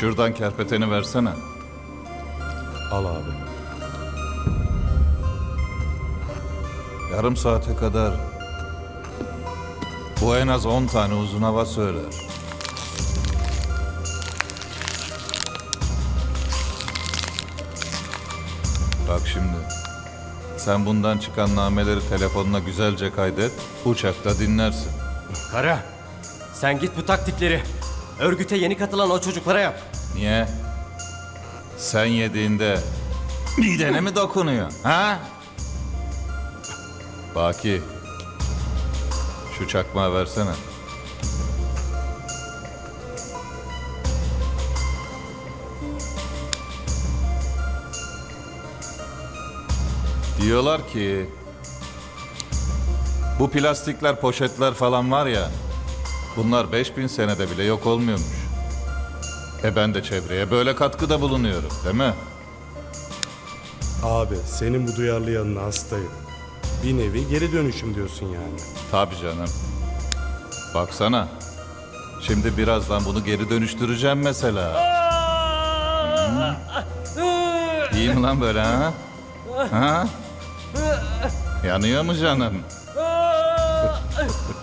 Şuradan kerpeteni versene. Al abi. Yarım saate kadar bu en az 10 tane uzun hava söyler. Bak şimdi. Sen bundan çıkan nameleri telefonuna güzelce kaydet. Uçakta dinlersin. Kara, sen git bu taktikleri örgüte yeni katılan o çocuklara yap. Niye? Sen yediğinde midene mi dokunuyor? Ha? Baki. Şu çakmağı versene. Diyorlar ki bu plastikler, poşetler falan var ya bunlar 5000 senede bile yok olmuyormuş. E ben de çevreye böyle katkıda bulunuyorum değil mi? Abi senin bu duyarlı yanına hastayım. Bir nevi geri dönüşüm diyorsun yani. Tabii canım. Baksana. Şimdi birazdan bunu geri dönüştüreceğim mesela. Hmm. İyi mi lan böyle ha? Ha? Yanıyor mu canım?